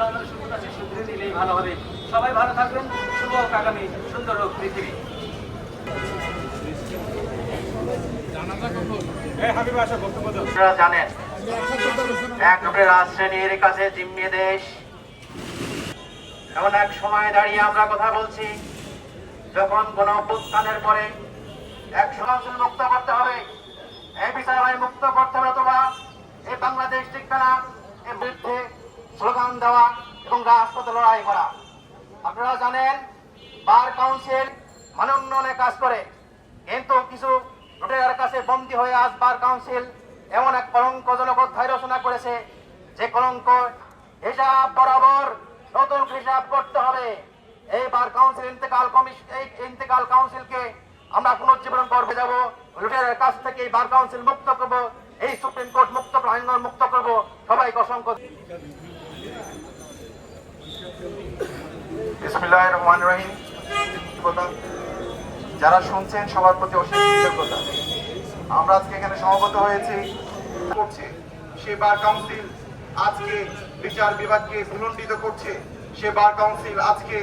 সুন্দর আছে সুন্দর দিলেই ভালো হবে। সবাই ভালো থাকবেন। শুভ হোক আগামী সুন্দর হোক পৃথিবী। জানেন এক শ্রেণির কাছে জিম্মি দেশ। এমন এক সময় দাঁড়িয়ে আমরা কথা বলছি যখন কোন অভ্যুত্থানের পরে এক সমাজুল মুক্ত করতে হবে। এই বিচারালয় মুক্ত করতে হবে অথবা এই বাংলাদেশ টিকবে না এর বিরুদ্ধে স্লোগান দেওয়া এবং রাজপথে লড়াই করা। আপনারা জানেন, বার কাউন্সিল মানোন্নয়নে কাজ করে, কিন্তু কিছু লুটেরার কাছে বন্দী হয়ে আজ বার কাউন্সিল এমন এক কলঙ্কজনক অধ্যায় রচনা করেছে, যে কলঙ্ক হিসাব বরাবর নতুন হিসাব করতে হবে। এই বার কাউন্সিল ইন্তেকাল কমিশন এই ইন্তেকাল কাউন্সিলকে আমরা পুনর্জীবন করবে যাব। লুটেরার কাছ থেকে বার কাউন্সিল মুক্ত করব। এই সুপ্রিম কোর্ট মুক্ত আইন মুক্ত করব। সবাইকে অসংখ্য যারা শুনছেন সবার প্রতি অশেষ আমরা আজকে এখানে সমাগত হয়েছি। করছে। সে বার কাউন্সিল আজকে বিচার বিভাগকে ভুলণ্ডিত করছে। সে বার কাউন্সিল আজকে